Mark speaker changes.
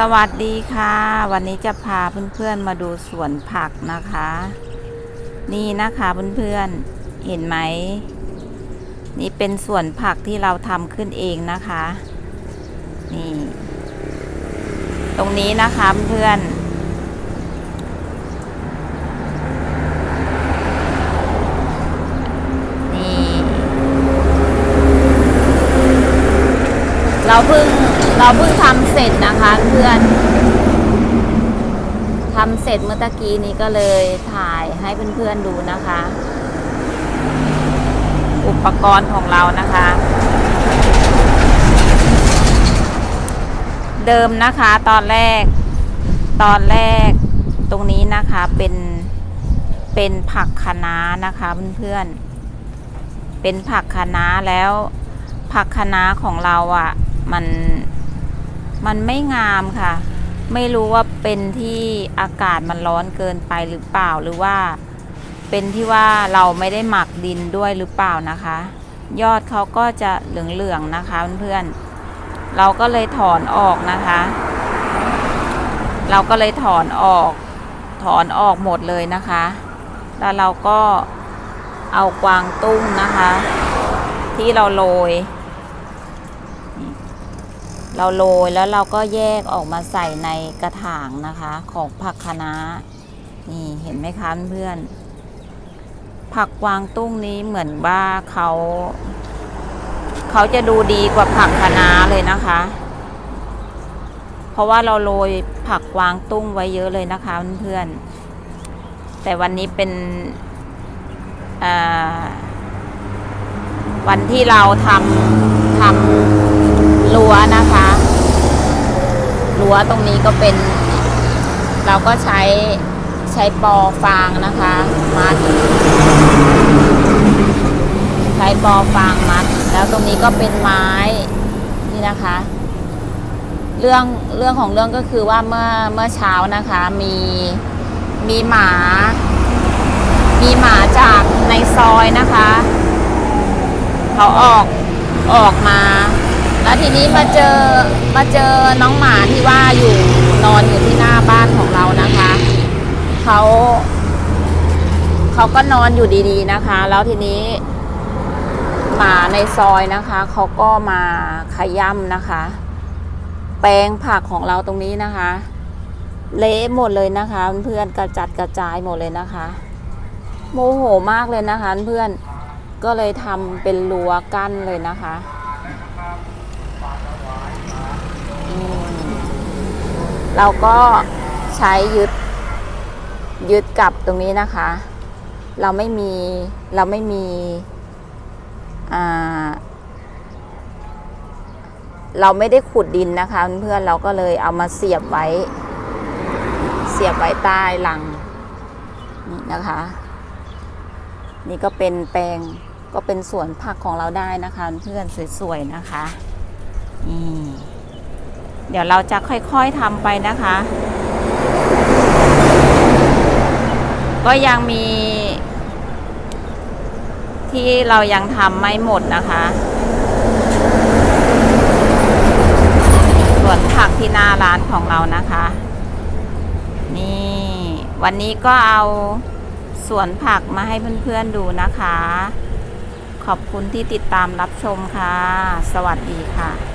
Speaker 1: สวัสดีค่ะ วันนี้จะพาเพื่อนๆมาดูสวนผักนะคะ นี่นะคะเพื่อนๆเห็นไหม นี่เป็นสวนผักที่เราทำขึ้นเองนะคะ นี่ ตรงนี้นะคะเพื่อนๆนี่ เราเพิ่ง เราเพิ่งทำเสร็จนะคะเพื่อนทำเสร็จเมื่อตะกี้นี้ก็เลยถ่ายให้เพื่อนๆดูนะคะ อุปกรณ์ของเรานะคะ เดิมนะคะตอนแรก ตอนแรกตรงนี้นะคะเป็นเป็นผักคะน้านะคะเพื่อนๆเป็นผักคะน้าแล้วผักคะน้าของเราอะ่ะ มัน มันไม่งามค่ะ ไม่รู้ว่าเป็นที่อากาศมันร้อนเกินไปหรือเปล่าหรือว่า เป็นที่ว่าเราไม่ได้หมักดินด้วยหรือเปล่านะคะ ยอดเขาก็จะเหลืองๆนะคะเพื่อนๆเราก็เลยถอนออกนะคะ เราก็เลยถอนออกถอนออกหมดเลยนะคะ แล้วเราก็เอากวางตุ้งนะคะ ที่เราโรย เราโรยแล้วเราก็แยกออกมาใส่ในกระถางนะคะของผักคะน้านี่เห็นไหมคะเพื่อน ผักกวางตุ้งนี้เหมือนว่าเขาเขาจะดูดีกว่าผักคะน้าเลยนะคะ เพราะว่าเราโรยผักกวางตุ้งไว้เยอะเลยนะคะเพื่อนแต่วันนี้เป็นวันที่เราทำทำ รั้วนะคะรั้วตรงนี้ก็เป็น เราก็ใช้ใช้ปอฟางนะคะมัด ใช้ปอฟางมัด แล้วตรงนี้ก็เป็นไม้นี่นะคะ เรื่องเรื่องของเรื่องก็คือว่าเมื่อเมื่อเช้านะคะมีมีหมา มีหมาจากในซอยนะคะ เขาออกออกมา แล้วทีนี้มาเจอมาเจอน้องหมาที่ว่าอยู่นอนอยู่ที่หน้าบ้านของเรานะคะเขาเขาก็นอนอยู่ดีๆนะคะ แล้วทีนี้หมาในซอยนะคะเขาก็มาขย่ำนะคะ แปลงผักของเราตรงนี้นะคะ เละหมดเลยนะคะ เพื่อนกระจัดกระจายหมดเลยนะคะ โมโหมากเลยนะคะ เพื่อนก็เลยทำเป็นรั้วกั้นเลยนะคะ อืม เราก็ใช้ยึดยึดกับตรงนี้นะคะ เราไม่มีเราไม่มีเราไม่ได้ขุดดินนะคะเพื่อนเราก็เลยเอามาเสียบไว้ เสียบไว้ใต้หลังนี่นะคะ นี่ก็เป็นแปลงก็เป็นสวนผักของเราได้นะคะ เพื่อนสวยๆนะคะนี่ เดี๋ยวเราจะค่อยๆทำไปนะคะ ก็ยังมี ที่เรายังทำไม่หมดนะคะ ส่วนผักที่หน้าร้านของเรานะคะ นี่ วันนี้ก็เอาสวนผักมาให้เพื่อนๆดูนะคะ ขอบคุณที่ติดตามรับชมค่ะ สวัสดีค่ะ